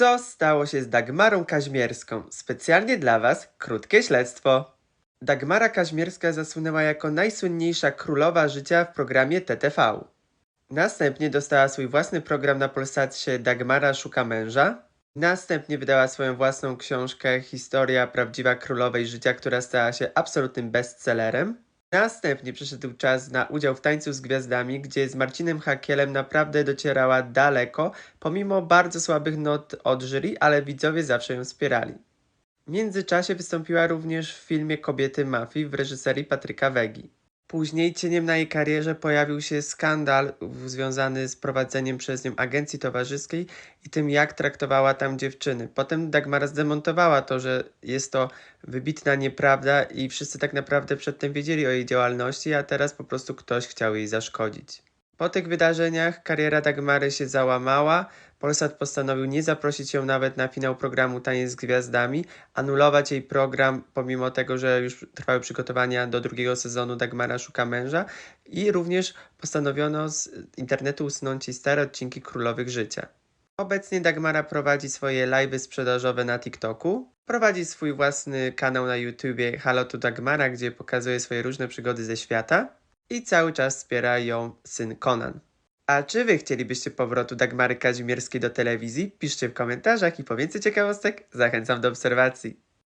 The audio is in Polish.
Co stało się z Dagmarą Kaźmierską? Specjalnie dla Was krótkie śledztwo. Dagmara Kaźmierska zasłynęła jako najsłynniejsza królowa życia w programie TTV. Następnie dostała swój własny program na Polsacie Dagmara szuka męża. Następnie wydała swoją własną książkę Historia prawdziwa królowej życia, która stała się absolutnym bestsellerem. Następnie przyszedł czas na udział w Tańcu z Gwiazdami, gdzie z Marcinem Hakielem naprawdę docierała daleko, pomimo bardzo słabych not od jury, ale widzowie zawsze ją wspierali. W międzyczasie wystąpiła również w filmie Kobiety Mafii w reżyserii Patryka Wegi. Później cieniem na jej karierze pojawił się skandal związany z prowadzeniem przez nią agencji towarzyskiej i tym, jak traktowała tam dziewczyny. Potem Dagmara zdemontowała to, że jest to wybitna nieprawda i wszyscy tak naprawdę przedtem wiedzieli o jej działalności, a teraz po prostu ktoś chciał jej zaszkodzić. Po tych wydarzeniach kariera Dagmary się załamała. Polsat postanowił nie zaprosić ją nawet na finał programu Taniec z Gwiazdami, anulować jej program, pomimo tego, że już trwały przygotowania do drugiego sezonu Dagmara szuka męża i również postanowiono z internetu usunąć jej stare odcinki Królowych Życia. Obecnie Dagmara prowadzi swoje live'y sprzedażowe na TikToku, prowadzi swój własny kanał na YouTubie Halo to Dagmara, gdzie pokazuje swoje różne przygody ze świata i cały czas wspiera ją syn Conan. A czy wy chcielibyście powrotu Dagmary Kazimierskiej do telewizji? Piszcie w komentarzach i po więcej ciekawostek zachęcam do obserwacji.